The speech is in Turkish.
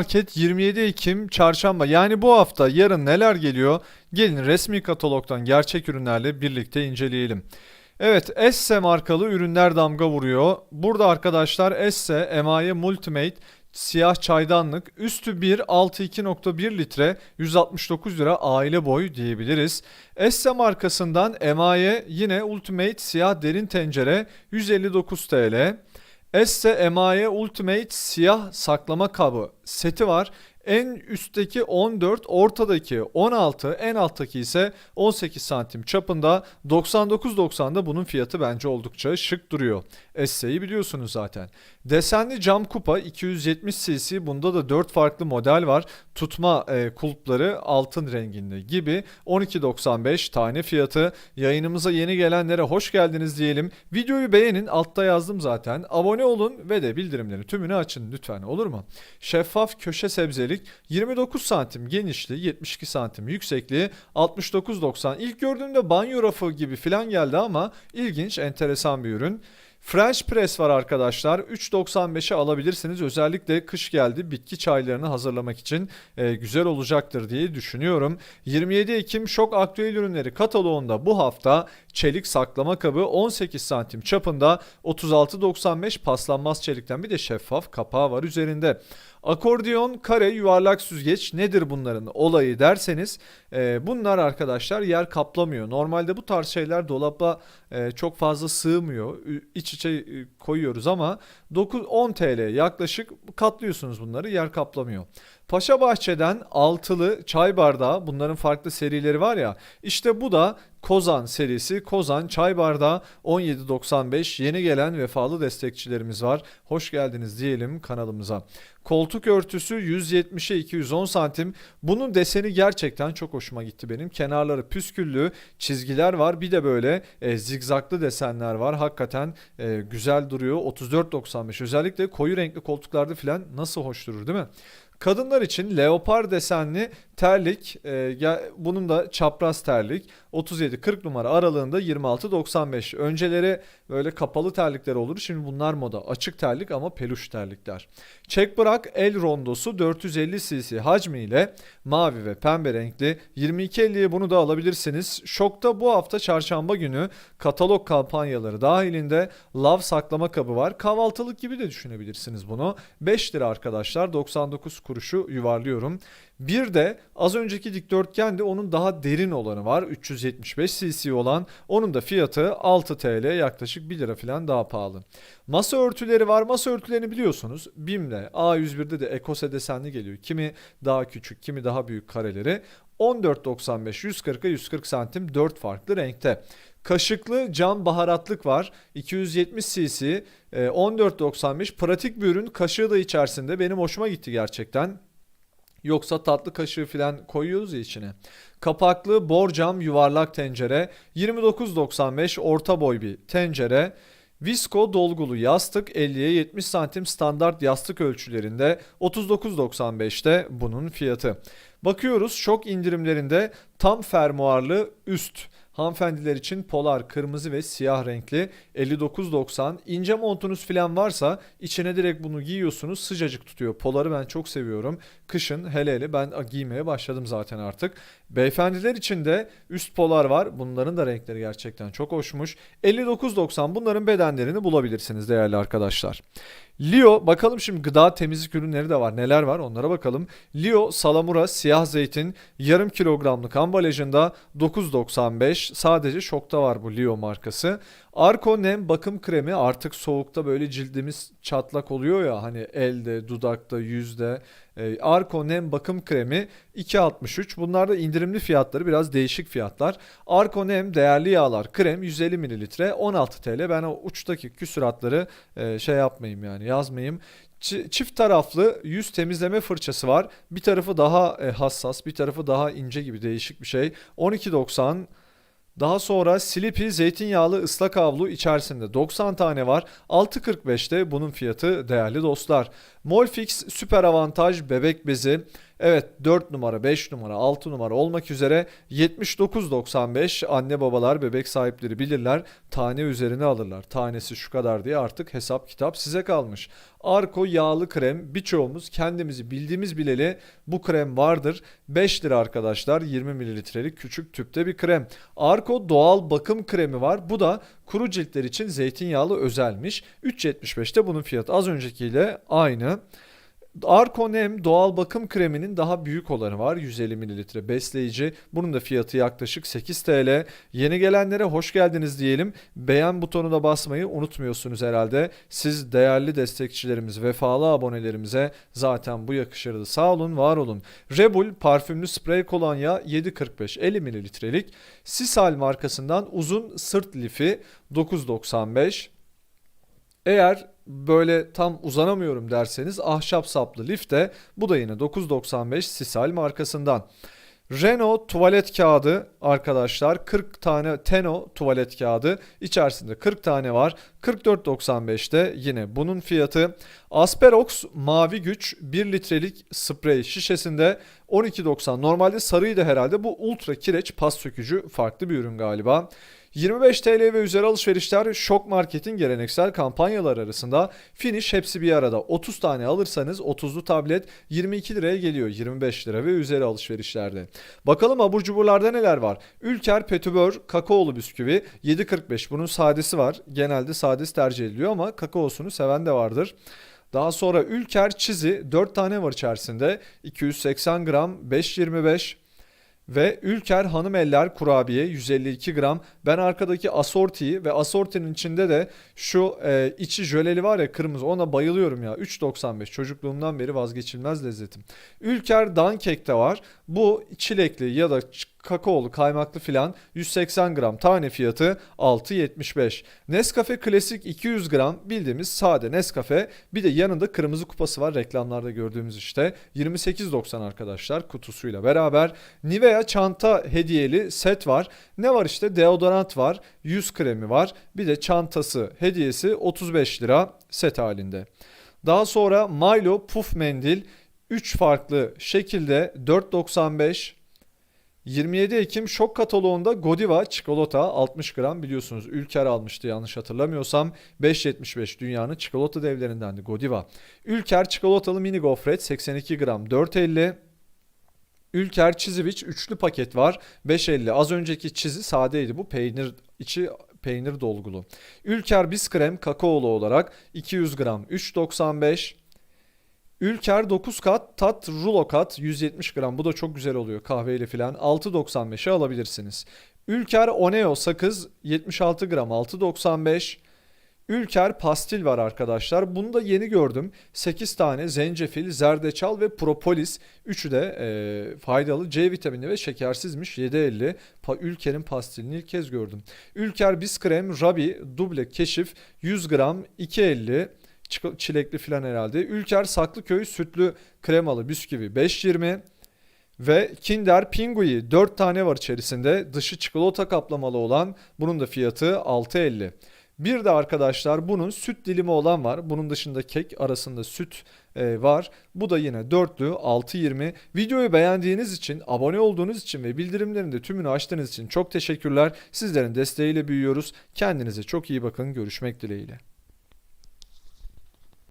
Market 27 Ekim Çarşamba yani bu hafta yarın neler geliyor? Gelin resmi katalogdan gerçek ürünlerle birlikte inceleyelim. Evet Esse markalı ürünler damga vuruyor. Burada arkadaşlar Esse Emaye Multimate siyah çaydanlık üstü 1 altı 2.1 litre 169 lira aile boy diyebiliriz. Esse markasından Emaye yine Ultimate siyah derin tencere 159 TL. Esse Emaye Ultimate siyah saklama kabı seti var. En üstteki 14, ortadaki 16, en alttaki ise 18 santim çapında 99.90'da bunun fiyatı bence oldukça şık duruyor. Esse'yi biliyorsunuz zaten. Desenli cam kupa 270 cc bunda da 4 farklı model var. Tutma e, kulpları altın renginde gibi 12.95 tane fiyatı. Yayınımıza yeni gelenlere hoş geldiniz diyelim. Videoyu beğenin altta yazdım zaten. Abone olun ve de bildirimleri tümünü açın lütfen olur mu? Şeffaf köşe sebzelik 29 santim genişliği 72 santim yüksekliği 69.90 İlk gördüğümde banyo rafı gibi filan geldi ama ilginç enteresan bir ürün. French press var arkadaşlar. 3.95'e alabilirsiniz. Özellikle kış geldi. Bitki çaylarını hazırlamak için e, güzel olacaktır diye düşünüyorum. 27 Ekim şok aktüel ürünleri kataloğunda bu hafta çelik saklama kabı 18 santim çapında 36.95 paslanmaz çelikten bir de şeffaf kapağı var üzerinde. Akordiyon, kare, yuvarlak süzgeç nedir bunların olayı derseniz e, bunlar arkadaşlar yer kaplamıyor. Normalde bu tarz şeyler dolaba e, çok fazla sığmıyor. İç içe e, koyuyoruz ama 9-10 TL yaklaşık katlıyorsunuz bunları yer kaplamıyor. Paşa Bahçe'den altılı çay bardağı bunların farklı serileri var ya işte bu da Kozan serisi Kozan çay bardağı 17.95 yeni gelen vefalı destekçilerimiz var. Hoş geldiniz diyelim kanalımıza. Koltuk örtüsü 170'e 210 santim. Bunun deseni gerçekten çok hoşuma gitti benim. Kenarları püsküllü çizgiler var. Bir de böyle e, zigzaklı desenler var. Hakikaten e, güzel duruyor. 34.95 özellikle koyu renkli koltuklarda falan nasıl hoş durur değil mi? Kadınlar için leopar desenli terlik, e, bunun da çapraz terlik 37-40 numara aralığında 26-95. Önceleri böyle kapalı terlikler olur. Şimdi bunlar moda. Açık terlik ama peluş terlikler. Çek bırak el rondosu 450 cc hacmiyle mavi ve pembe renkli 22.50'ye bunu da alabilirsiniz. Şokta bu hafta çarşamba günü katalog kampanyaları dahilinde lav saklama kabı var. Kahvaltılık gibi de düşünebilirsiniz bunu. 5 lira arkadaşlar 99 kuruşu yuvarlıyorum. Bir de az önceki dikdörtgende onun daha derin olanı var. 375 cc olan. Onun da fiyatı 6 TL yaklaşık 1 lira falan daha pahalı. Masa örtüleri var. Masa örtülerini biliyorsunuz. BİM'de A101'de de Ekose desenli geliyor. Kimi daha küçük, kimi daha büyük kareleri. 14.95 140'a 140 santim 4 farklı renkte. Kaşıklı cam baharatlık var. 270 cc e, 14.95 pratik bir ürün. Kaşığı da içerisinde. Benim hoşuma gitti gerçekten. Yoksa tatlı kaşığı falan koyuyoruz ya içine. Kapaklı borcam yuvarlak tencere 29.95 orta boy bir tencere. Visko dolgulu yastık 50'ye 70 santim standart yastık ölçülerinde 39.95'te bunun fiyatı. Bakıyoruz şok indirimlerinde tam fermuarlı üst hanımefendiler için polar kırmızı ve siyah renkli 59.90 ince montunuz falan varsa içine direkt bunu giyiyorsunuz sıcacık tutuyor. Poları ben çok seviyorum. Kışın hele hele ben giymeye başladım zaten artık. Beyefendiler için de üst polar var. Bunların da renkleri gerçekten çok hoşmuş. 59.90 bunların bedenlerini bulabilirsiniz değerli arkadaşlar. Leo bakalım şimdi gıda temizlik ürünleri de var. Neler var onlara bakalım. Leo salamura siyah zeytin yarım kilogramlık ambalajında 9.95 sadece şokta var bu Leo markası. Arko Nem bakım kremi artık soğukta böyle cildimiz çatlak oluyor ya hani elde, dudakta, yüzde. Ee, Arko Nem bakım kremi 2.63. Bunlar da indirimli fiyatları biraz değişik fiyatlar. Arko Nem değerli yağlar krem 150 mililitre 16 TL. Ben o uçtaki küsuratları e, şey yapmayayım yani yazmayayım. Çi- Çift taraflı yüz temizleme fırçası var. Bir tarafı daha e, hassas, bir tarafı daha ince gibi değişik bir şey. 12.90 daha sonra Sleepy zeytinyağlı ıslak havlu içerisinde 90 tane var. 6.45'te bunun fiyatı değerli dostlar. Molfix süper avantaj bebek bezi. Evet 4 numara, 5 numara, 6 numara olmak üzere 79.95 anne babalar bebek sahipleri bilirler. Tane üzerine alırlar. Tanesi şu kadar diye artık hesap kitap size kalmış. Arko yağlı krem birçoğumuz kendimizi bildiğimiz bileli bu krem vardır. 5 lira arkadaşlar 20 mililitrelik küçük tüpte bir krem. Arko doğal bakım kremi var. Bu da kuru ciltler için zeytinyağlı özelmiş. 3.75'te bunun fiyatı az öncekiyle aynı. Arkonem doğal bakım kreminin daha büyük olanı var. 150 mililitre besleyici. Bunun da fiyatı yaklaşık 8 TL. Yeni gelenlere hoş geldiniz diyelim. Beğen butonuna basmayı unutmuyorsunuz herhalde. Siz değerli destekçilerimiz, vefalı abonelerimize zaten bu yakışırdı. Sağ olun, var olun. Rebul parfümlü sprey kolonya 7.45 50 mililitrelik. Sisal markasından uzun sırt lifi 9.95. Eğer böyle tam uzanamıyorum derseniz ahşap saplı lifte bu da yine 9.95 Sisal markasından. Renault tuvalet kağıdı arkadaşlar 40 tane Teno tuvalet kağıdı içerisinde 40 tane var. 44.95'te yine bunun fiyatı. Asperox mavi güç 1 litrelik sprey şişesinde 12.90 normalde sarıydı herhalde bu ultra kireç pas sökücü farklı bir ürün galiba 25 TL ve üzeri alışverişler Şok Market'in geleneksel kampanyalar arasında finish hepsi bir arada 30 tane alırsanız 30'lu tablet 22 liraya geliyor 25 lira ve üzeri alışverişlerde. Bakalım abur cuburlarda neler var? Ülker Petibör kakaolu bisküvi 7.45 bunun sadesi var genelde sadesi tercih ediliyor ama kakaosunu seven de vardır. Daha sonra Ülker çizi 4 tane var içerisinde 280 gram 5.25 ve Ülker Hanım Eller kurabiye 152 gram. Ben arkadaki asortiyi ve asortinin içinde de şu e, içi jöleli var ya kırmızı ona bayılıyorum ya. 3.95 çocukluğumdan beri vazgeçilmez lezzetim. Ülker Dankek de var. Bu çilekli ya da kakaolu kaymaklı filan 180 gram tane fiyatı 6.75. Nescafe Klasik 200 gram bildiğimiz sade Nescafe bir de yanında kırmızı kupası var reklamlarda gördüğümüz işte 28.90 arkadaşlar kutusuyla beraber. Nivea çanta hediyeli set var. Ne var işte deodorant var, yüz kremi var bir de çantası hediyesi 35 lira set halinde. Daha sonra Milo puf mendil 3 farklı şekilde 4.95 27 Ekim şok kataloğunda Godiva çikolata 60 gram biliyorsunuz Ülker almıştı yanlış hatırlamıyorsam 5.75 dünyanın çikolata devlerindendi Godiva. Ülker çikolatalı mini gofret 82 gram 4.50 Ülker Çiziviç üçlü paket var 5.50 az önceki çizi sadeydi bu peynir içi peynir dolgulu. Ülker biskrem kakaolu olarak 200 gram 3.95 Ülker 9 kat tat rulo kat 170 gram bu da çok güzel oluyor kahveyle filan 6.95'e alabilirsiniz. Ülker Oneo sakız 76 gram 6.95 Ülker pastil var arkadaşlar. Bunu da yeni gördüm. 8 tane zencefil, zerdeçal ve propolis. Üçü de e, faydalı. C vitamini ve şekersizmiş. 7.50. Pa Ülker'in pastilini ilk kez gördüm. Ülker biskrem, rabi, duble keşif 100 gram 2.50. Çilekli filan herhalde. Ülker Saklıköy sütlü kremalı bisküvi 5.20. Ve Kinder Pingui 4 tane var içerisinde. Dışı çikolata kaplamalı olan bunun da fiyatı 6.50. Bir de arkadaşlar bunun süt dilimi olan var. Bunun dışında kek arasında süt e, var. Bu da yine dörtlü 6.20. Videoyu beğendiğiniz için, abone olduğunuz için ve bildirimlerin de tümünü açtığınız için çok teşekkürler. Sizlerin desteğiyle büyüyoruz. Kendinize çok iyi bakın. Görüşmek dileğiyle.